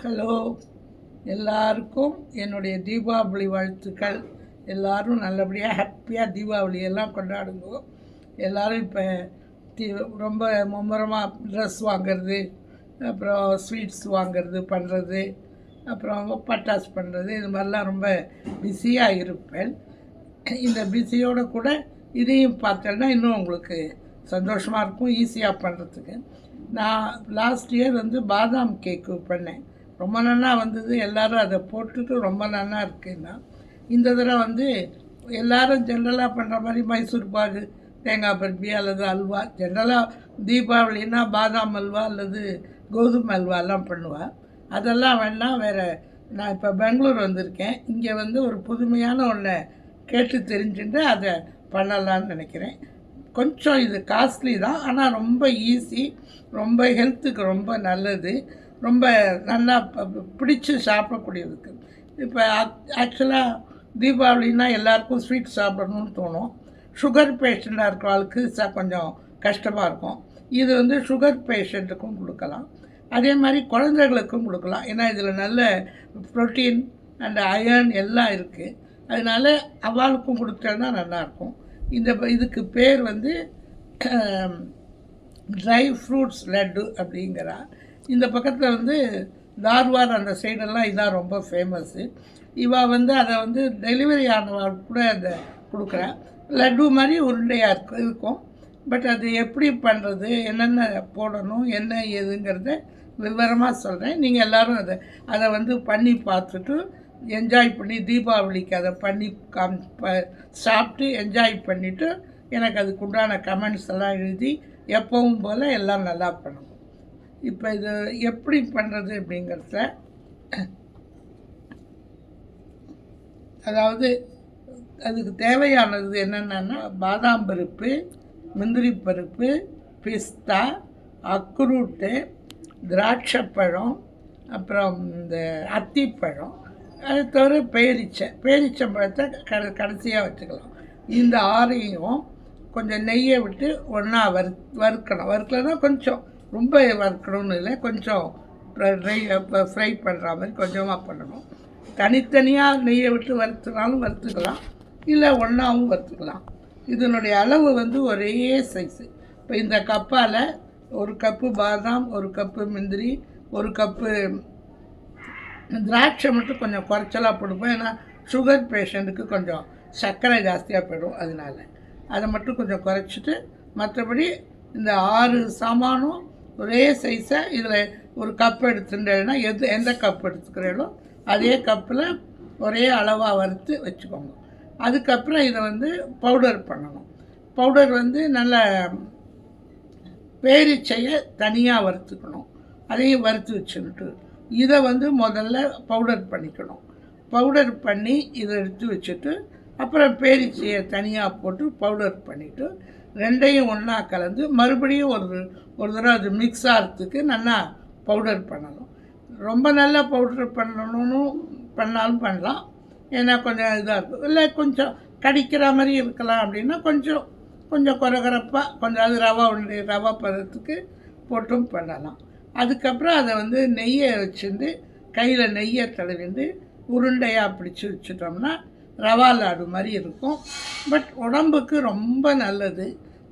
Hello. எல்லாருக்கும் என்னுடைய தீபாவளி வாழ்த்துக்கள். எல்லோரும் நல்லபடியாக ஹாப்பியாக தீபாவளி எல்லாம் கொண்டாடுங்க இப்போ தீ ரொம்ப மும்முரமாக ட்ரெஸ் வாங்குறது அப்புறம் ஸ்வீட்ஸ் வாங்குறது பண்ணுறது அப்புறம் பட்டாசு பண்ணுறது இது மாதிரிலாம் ரொம்ப பிஸியாக இருப்பேன். இந்த பிஸியோடு கூட இதையும் பார்த்தேன்னா இன்னும் உங்களுக்கு சந்தோஷமாக இருக்கும் ஈஸியாக பண்ணுறதுக்கு நான் லாஸ்ட் இயர் வந்து பாதாம் கேக்கு பண்ணேன். ரொம்ப நன்னா வந்தது. எல்லாரும் அதை போட்டுட்டு ரொம்ப நன்னா இருக்குன்னா இந்த தடவை வந்து எல்லாரும் ஜென்ரலாக பண்ணுற மாதிரி மைசூர் பாகு தேங்காய் பர்பி அல்லது அல்வா ஜென்ரலாக தீபாவளின்னா பாதாம் அல்வா அல்லது கோதுமை அல்வாலாம் பண்ணுவாள் அதெல்லாம் வேணால் வேறு நான் இப்போ பெங்களூர் வந்திருக்கேன். இங்கே வந்து ஒரு புதுமையான ஒன்றை கேட்டு தெரிஞ்சுட்டு அதை பண்ணலான்னு நினைக்கிறேன். கொஞ்சம் இது காஸ்ட்லி தான். ஆனால் ரொம்ப ஈஸி ரொம்ப ஹெல்த்துக்கு ரொம்ப நல்லது. ரொம்ப நல்லா பிடிச்சி சாப்பிடக்கூடியதுக்கு. இப்போ ஆக்சுவலாக தீபாவளினா எல்லாருக்கும் ஸ்வீட் சாப்பிடணும்னு தோணும். சுகர் பேஷண்ட்டாக இருக்கிறவளுக்கு ச கொஞ்சம் கஷ்டமாக இருக்கும். இது வந்து சுகர் பேஷண்ட்டுக்கும் கொடுக்கலாம். அதே மாதிரி குழந்தைகளுக்கும் கொடுக்கலாம். ஏன்னா இதில் நல்ல ப்ரோட்டீன் அண்ட் அயர்ன் எல்லாம் இருக்குது அதனால அவளுக்கும் கொடுத்தேன்னா நல்லாயிருக்கும் இந்த இதுக்கு பேர் வந்து ட்ரை ஃப்ரூட்ஸ் லட்டு அப்படிங்கிறா. இந்த பக்கத்தில் வந்து தார்வார் அந்த சைடெல்லாம் இதான் ரொம்ப ஃபேமஸ்ஸு இவா வந்து அதை வந்து டெலிவரி ஆனவாள் கூட அதை கொடுக்குறா. லட்டு மாதிரி உருண்டையாக இருக்கு இருக்கும். பட் அது எப்படி பண்ணுறது என்னென்ன போடணும் என்ன ஏதுங்கிறத விவரமாக சொல்கிறேன் நீங்கள் எல்லோரும் அதை அதை வந்து பண்ணி பார்த்துட்டு என்ஜாய் பண்ணி தீபாவளிக்கு அதை பண்ணி காம் ப- சாப்பிட்டு என்ஜாய் பண்ணிவிட்டு எனக்கு அதுக்கு உண்டான கமெண்ட்ஸ் எல்லாம் எழுதி எப்பவும் போல் எல்லாம் நல்லா பண்ணும். இப்போ இது எப்படி பண்ணுறது அப்படிங்கிறத அதாவது அதுக்கு தேவையானது என்னென்னா பாதாம் பருப்பு முந்திரி பருப்பு பிஸ்தா அக்ரூட்டு திராட்சைப்பழம் அப்புறம் இந்த அத்திப்பழம் அது தவிர பேரிச்சை பேரிச்சம்பழத்தை கடை கடைசியாக வச்சுக்கலாம். இந்த ஆறையும் கொஞ்சம் நெய்யை விட்டு ஒன்றா வறு வறுக்கணும். வறுக்கலைன்னா கொஞ்சம் ரொம்ப வறுக்கணும்னு இல்லை கொஞ்சம் ட்ரை ஃப்ரை பண்ணுற மாதிரி கொஞ்சமாக பண்ணணும். தனித்தனியாக நெய்யை விட்டு வறுத்துனாலும் வறுத்துக்கலாம் இல்லை ஒன்றாவும் வறுத்துக்கலாம். இதனுடைய அளவு வந்து ஒரே சைஸு இப்போ இந்த கப்பால் ஒரு கப்பு பாதாம் ஒரு கப்பு முந்திரி ஒரு கப்பு திராட்சை மட்டும் கொஞ்சம் குறைச்சலாக போடுப்போம் ஏன்னா சுகர் பேஷண்ட்டுக்கு கொஞ்சம் சர்க்கரை ஜாஸ்தியாக போயிடும் அதனால. அதை மட்டும் கொஞ்சம் குறைச்சிட்டு மற்றபடி இந்த ஆறு சாமானும் ஒரே சைஸை இதில் ஒரு கப் எடுத்துட்டேன்னா எது எந்த கப் எடுத்துக்கிறீங்களோ அதே கப்பில் ஒரே அளவாக வறுத்து வச்சுக்கோங்க. அதுக்கப்புறம் இதை வந்து பவுடர் பண்ணணும். பவுடர் வந்து நல்ல பேரிச்சையை தனியாக வறுத்துக்கணும். அதையும் வறுத்து வச்சுக்கிட்டு இதை வந்து முதல்ல பவுடர் பண்ணிக்கணும். பவுடர் பண்ணி இதை எடுத்து வச்சுட்டு அப்புறம் பேரிச்சையை தனியாக போட்டு பவுடர் பண்ணிவிட்டு ரெண்டையும் ஒன்றா கலந்து மறுபடியும் ஒரு ஒரு தடவை அது மிக்ஸ் ஆகிறதுக்கு நல்லா பவுடர் பண்ணணும். ரொம்ப நல்லா பவுடர் பண்ணணும்னு பண்ணாலும் பண்ணலாம். ஏன்னா கொஞ்சம் இதாக இருக்கும். இல்லை கொஞ்சம் கடிக்கிற மாதிரி இருக்கலாம் அப்படின்னா கொஞ்சம் கொஞ்சம் குறகுறப்பாக கொஞ்சம் அது ரவா உண்டு ரவா பதத்துக்கு போட்டும் பண்ணலாம். அதுக்கப்புறம் அதை வந்து நெய்யை வச்சுருந்து கையில் நெய்யை தடவிண்டு உருண்டையாக பிடிச்சி வச்சுட்டோம்னா ரவா லாடு மாதிரி இருக்கும். பட் உடம்புக்கு ரொம்ப நல்லது.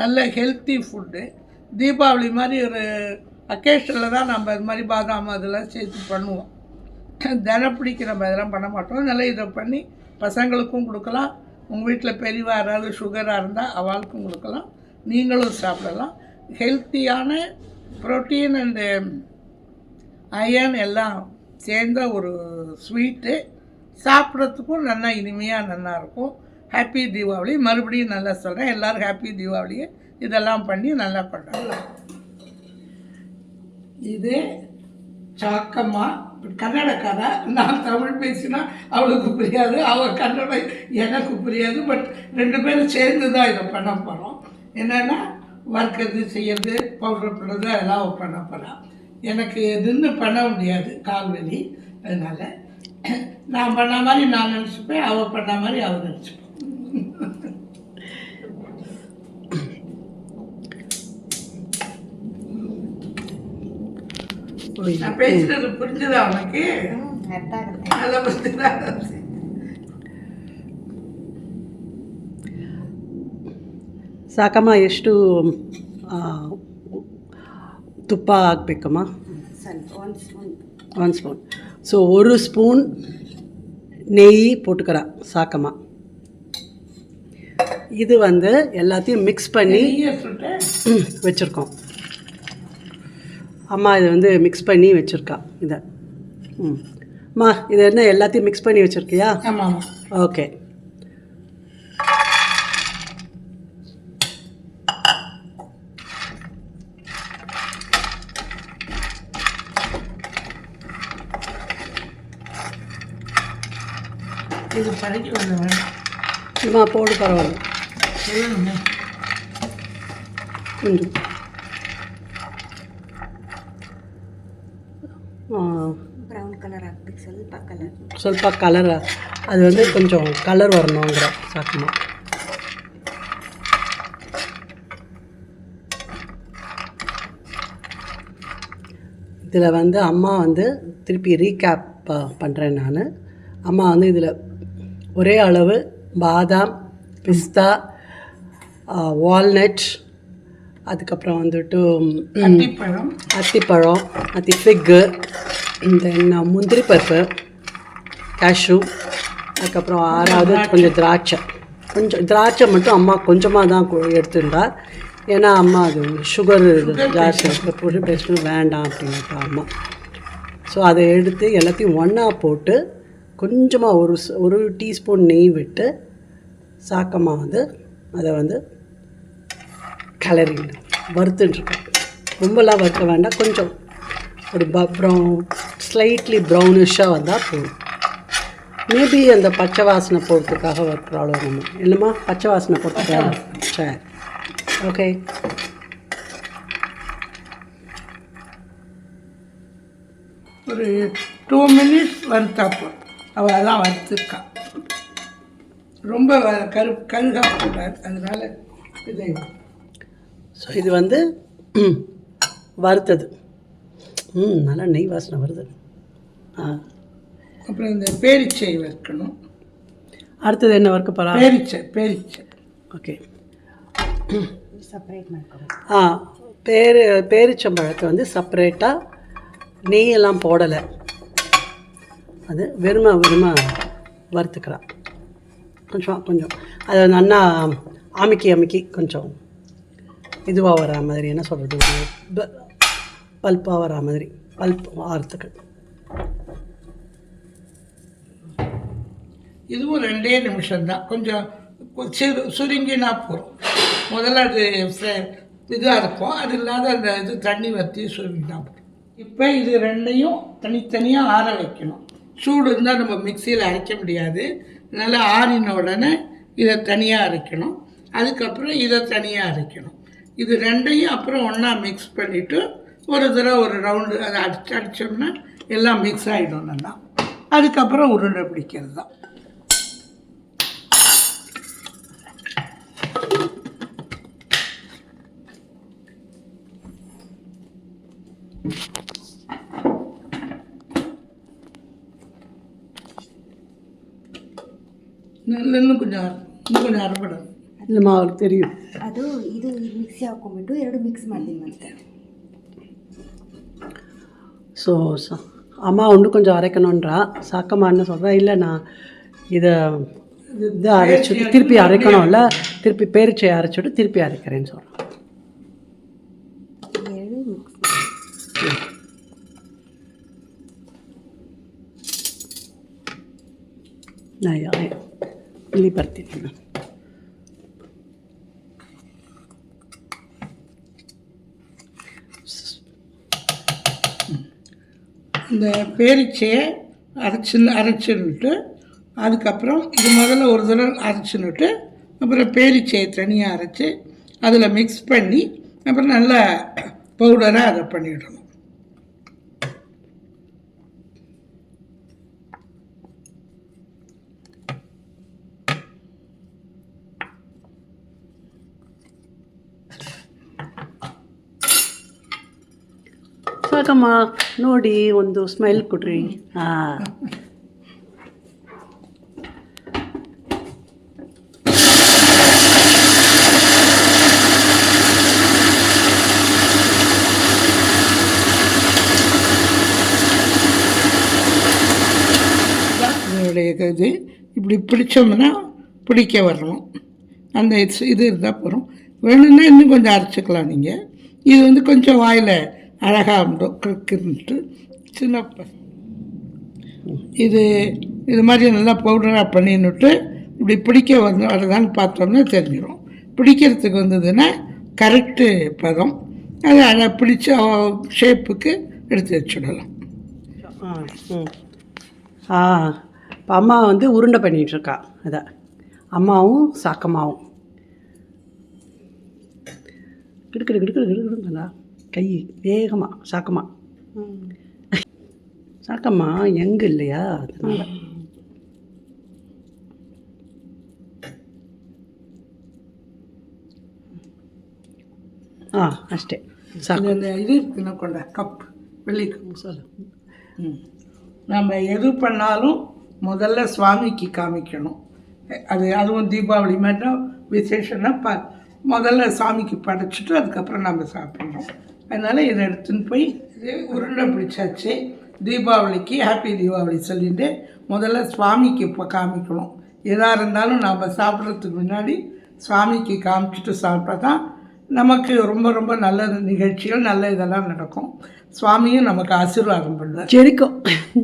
நல்ல ஹெல்த்தி ஃபுட்டு. தீபாவளி மாதிரி ஒரு அக்கேஷனில் தான் நம்ம இது மாதிரி பாதாம் அதெல்லாம் சேர்த்து பண்ணுவோம். தினம் பிடிக்கிற இதெல்லாம் பண்ண மாட்டோம். நல்லா இதை பண்ணி பசங்களுக்கும் கொடுக்கலாம். உங்கள் வீட்டில் பெரியவா யாராவது சுகராக இருந்தால் அவளுக்கும் கொடுக்கலாம். நீங்களும் சாப்பிடலாம். ஹெல்த்தியான ப்ரோட்டீன் அண்டு அயன் எல்லாம் சேர்ந்த ஒரு ஸ்வீட்டு. சாப்பிட்றதுக்கும் நல்லா இனிமையாக நல்லா இருக்கும். ஹாப்பி தீபாவளி. மறுபடியும் நல்லா சொல்கிறேன் எல்லோரும் ஹாப்பி தீபாவளியை இதெல்லாம் பண்ணி நல்லா கொண்டாடலாம். இது சாக்கம்மா கன்னடக்காரா. நான் தமிழ் பேசினா அவளுக்கு புரியாது. அவள் கன்னடம் எனக்கு புரியாது. பட் ரெண்டு பேரும் சேர்ந்து தான் இதை பண்ண போகிறோம் என்னென்னா வறுக்கிறது செய்யறது பவுடர் பண்ணுறது அதெல்லாம் அவள் பண்ண போகிறான் எனக்கு எதுன்னு பண்ண முடியாது கால் வலி. அதனால் நான் பண்ண மாதிரி நான் நினச்சிப்பேன் அவள் பண்ண மாதிரி அவள் நினச்சிப்பேன் புரியுது நான் பேசுறது புரிஞ்சுதா உனக்கு ಅರ್ಥ ಆಗುತ್ತೆ நல்லா புரிஞ்சுதா ಸಾಕಮ್ಮ ಎಷ್ಟು ಆ, ತುಪ್ಪ ಹಾಕ್ಬೇಕಮ್ಮ ಸ್ವಲ್ಪ ಒಂದು ಸ್ಪೂನ್ ஒன் ஸ்பூன் ஸோ ஒரு ஸ்பூன் நெய் போட்டுக்கிறா சாக்கம்மா. இது வந்து எல்லாத்தையும் மிக்ஸ் பண்ணி வச்சுருக்கோம். அம்மா இது வந்து மிக்ஸ் பண்ணி வச்சுருக்கா இதை. ம். அம்மா இது என்ன எல்லாத்தையும் மிக்ஸ் பண்ணி வச்சுருக்கியா? ஓகே இது பழகி வந்த வேண்டாம் அம்மா போடு பரவாயில்ல சொல்லணுமே கொஞ்சம் ಆ, ಬ್ರೌನ್ ಕಲರ್ ಹಾಕ್ಬೇಕು ಸ್ವಲ್ಪ ಕಲರ್ ಸ್ವಲ್ಪ ಕಲರ್ ಅದು வந்து கொஞ்சம் கலர் வரணுங்கிற சாக்குமா இதில் வந்து அம்மா வந்து திருப்பி ரீகேப் பண்ணுறேன் நான் அம்மா வந்து இதில் ஒரே அளவு பாதாம் பிஸ்தா வால்நட் அதுக்கப்புறம் வந்துட்டு அத்திப்பழம். அத்திப்பழம் அத்தி ஃபிக்கு தென் முந்திரி பருப்பு கேஷ்யூ அதுக்கப்புறம் ஆறாவது கொஞ்சம் திராட்சை. கொஞ்சம் திராட்சை மட்டும் அம்மா கொஞ்சமாக தான் எடுத்துட்டா. ஏன்னா அம்மா அது சுகர் ஜாஸ்தி இருக்குது பொடி பேஸ்ட்டு வேண்டாம் அப்படின்ட்டு அம்மா. ஸோ அதை எடுத்து எல்லாத்தையும் ஒன்றா போட்டு கொஞ்சமாக ஒரு ஒரு டீஸ்பூன் நெய் விட்டு சாக்கமாக வந்து அதை வந்து கலரிடு வறுத்துட்டுருக்கேன். ரொம்பலாம் வறுக்க வேண்டாம். கொஞ்சம் ஒரு ப ப்ரௌன் ஸ்லைட்லி ப்ரௌனிஷாக வந்தால் போதும். மேபி அந்த பச்சை வாசனை போகிறதுக்காக வறுக்கிறாளோ நம்ம இல்லைம்மா பச்சை வாசனை போகிறதுக்காக சரி ஓகே ஒரு டூ மினிட்ஸ் வறுத்தாப்போ அவள் தான் வறுத்துருக்கா ரொம்ப கரு கருகாக்கூடாது அதனால் இதை ஸோ இது வந்து வறுத்தது. ம் நல்லா நெய் வாசனை வருது. ஆ. அப்புறம் இந்த பேரிச்சை வறுக்கணும். அடுத்தது என்ன வறுக்க போகிறா பேரிச்சை பேரிச்சை. ஓகே. ஆ பேரு பேரிச்சம்பழத்தை வந்து செப்பரேட்டாக நெய்யெல்லாம் போடலை. அது வெறுமை வெறுமை வறுத்துக்கிறான் கொஞ்சம் கொஞ்சம். அதை நல்லா அமுக்கி அமுக்கி கொஞ்சம் இதுவாக வரா மாதிரி என்ன சொல்கிறது பல்ப்பாக வரா மாதிரி பல்ப் ஆறுத்துக்கு இதுவும் ரெண்டே நிமிஷம்தான். கொஞ்சம் சிறு சுருங்கினா போகும் முதல்ல அது இதாக இருக்கும். அது இல்லாத அந்த இது தண்ணி வற்றி சுருங்கினா போதும். இப்போ இது ரெண்டையும் தனித்தனியாக ஆற வைக்கணும். சூடு இருந்தால் நம்ம மிக்சியில் அரைக்க முடியாது. நல்லா ஆறின உடனே இதை தனியாக அரைக்கணும். அதுக்கப்புறம் இதை தனியாக அரைக்கணும். இது ரெண்டையும் அப்புறம் ஒன்றா மிக்ஸ் பண்ணிவிட்டு ஒரு தடவை ஒரு ரவுண்டு அதை அடிச்சு அடித்தோம்னா எல்லாம் மிக்ஸ் ஆகிடும் நல்லா. அதுக்கப்புறம் உருண்டை பிடிக்கிறது தான் நல்ல இன்னும் கொஞ்சம் அர- இன்னும் கொஞ்சம் அரைப்படணும் இல்லைம்மா அவருக்கு தெரியும் ಅದು ಇದು ಮಿಕ್ಸಿ ಹಾಕೊಂಡ್ಬಿಟ್ಟು ಎರಡು ಮಿಕ್ಸ್ ಮಾಡ್ತೀನಿ ಮತ್ತೆ ஸோ ச- அம்மா இன்னும் கொஞ்சம் அரைக்கணுன்றா சாக்கம்மா என்ன சொல்கிறா இல்லை நான் இதை இதை அரைச்சிட்டு திருப்பி அரைக்கணும்ல திருப்பி பேரிச்சை அரைச்சிட்டு திருப்பி அரைக்கிறேன்னு சொல்கிறேன் ಎರಡು ಮಿಕ್ಸ್ நான் யா- ಇಲ್ಲಿ ಬರ್ತೀನಿ ನಾನು இந்த பேரிச்சையை அரைச்சி அரைச்சின்னுட்டு அதுக்கப்புறம் இது முதல்ல ஒரு தடவை அரைச்சின்னுட்டு அப்புறம் பேரிச்சையை தனியாக அரைச்சி அதில் மிக்ஸ் பண்ணி அப்புறம் நல்லா பவுடராக அதை பண்ணிவிடணும் ಸಾಕಮ್ಮ ನೋಡಿ ಒಂದು ಸ್ಮೈಲ್ ಕೊಡ್ರಿ ಹಾಂ இதனுடைய இது இப்படி பிடிச்சோம்னா பிடிக்க வரணும் அந்த இது- இது இருந்தால் போகிறோம் வேணும்னா இன்னும் கொஞ்சம் அரைச்சிக்கலாம் நீங்கள் இது வந்து கொஞ்சம் வாயில் அழகாக சின்ன ப- இது இது மாதிரி நல்லா பவுடராக பண்ணின்னுட்டு இப்படி பிடிக்க வந்து வரதான்னு பார்த்தோம்னா தெரிஞ்சிடும் பிடிக்கிறதுக்கு வந்ததுன்னா கரெக்டு பதம். அதை அதை பிடிச்ச ஷேப்புக்கு எடுத்து வச்சுடலாம். ஆ ஆ இப்போ அம்மா வந்து உருண்டை பண்ணிகிட்ருக்கா அதை. அம்மாவும் சாக்கம்மாவும். கிடுக்கிடு கிடுக்கிடு கிடுக்கிடுங்களா கை வேகமாக சாக்கம்மா சாக்கம்மா எங்கே இல்லையா அதனால ஆ ಅಷ್ಟೇ ಸಾಕು இந்த இது இருக்குன்னா கொண்ட கப் வெள்ளி கப் சொல்லு ம். நம்ம எது பண்ணாலும் முதல்ல சுவாமிக்கு காமிக்கணும் அது அதுவும் தீபாவளி மாதிரி விசேஷம்னா ப முதல்ல சாமிக்கு படைச்சிட்டு அதுக்கப்புறம் நம்ம சாப்பிட்றோம் அதனால் இதை எடுத்துன்னு போய் இது உருண்டை பிடிச்சாச்சு. தீபாவளிக்கு ஹாப்பி தீபாவளி சொல்லிட்டு முதல்ல சுவாமிக்கு இப்போ காமிக்கணும். எதாக இருந்தாலும் நம்ம சாப்பிட்றதுக்கு முன்னாடி சுவாமிக்கு காமிச்சிட்டு சாப்பிட்டா தான் நமக்கு ரொம்ப ரொம்ப நல்ல நிகழ்ச்சிகள் நல்ல இதெல்லாம் நடக்கும். சுவாமியும் நமக்கு ஆசீர்வாதம் பண்ணுவார். ஜெரிக்கும்.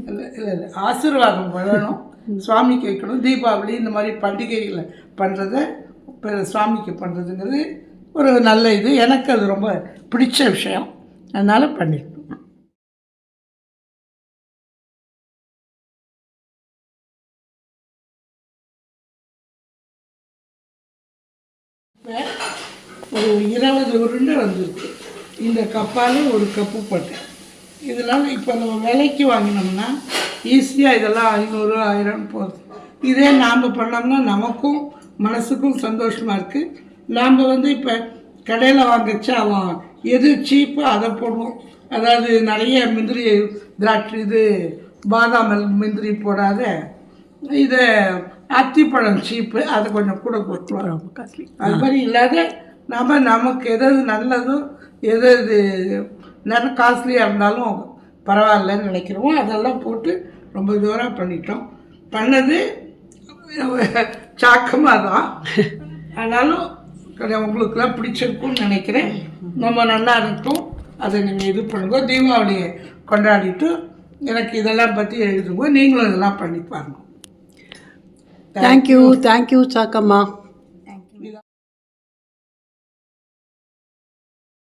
இல்லை இல்லை இல்லை ஆசீர்வாதம் பண்ணணும். சுவாமிக்கு வைக்கணும் தீபாவளி இந்த மாதிரி பண்டிகைகளை பண்ணுறத சுவாமிக்கு பண்ணுறதுங்கிறது ஒரு நல்ல இது. எனக்கு அது ரொம்ப பிடிச்ச விஷயம். அதனால் பண்ணிருக்கோம். ஒரு இருபது உருண்டை வந்திருக்கு. இந்த கப்பாலும் ஒரு கப்பு போட்டேன் இதெல்லாம் இப்போ நம்ம விலைக்கு வாங்கினோம்னா ஈஸியாக இதெல்லாம் ஐநூறு ஆயிரம் போகுது. இதே நாம் பண்ணோம்னா நமக்கும் மனசுக்கும் சந்தோஷமாக இருக்குது நாம் வந்து இப்போ கடையில் வாங்கச்சா அவன் எது சீப்போ அதை போடுவோம். அதாவது நிறைய முந்திரி திராட்சை இது பாதாம் முந்திரி போடாத இதை அத்திப்பழம் சீப்பு அதை கொஞ்சம் கூட போட்டுருவோம் அது மாதிரி இல்லாத நம்ம நமக்கு எது எது நல்லதோ எது எது நல்ல காஸ்ட்லியாக இருந்தாலும் பரவாயில்லன்னு நினைக்கிறோமோ அதெல்லாம் போட்டு ரொம்ப தூரம் பண்ணிட்டோம். பண்ணது சாக்கமாக தான் ஆனாலும் உங்களுக்குலாம் பிடிச்சிருக்கும்னு நினைக்கிறேன். ரொம்ப நல்லா இருக்கும். அதை நீங்கள் இது பண்ணுங்க. தீபாவளியை கொண்டாடிட்டு எனக்கு இதெல்லாம் பற்றி எழுதுங்க. நீங்களும் இதெல்லாம் பண்ணி பாருங்க. Thank you thank you Sakkamma.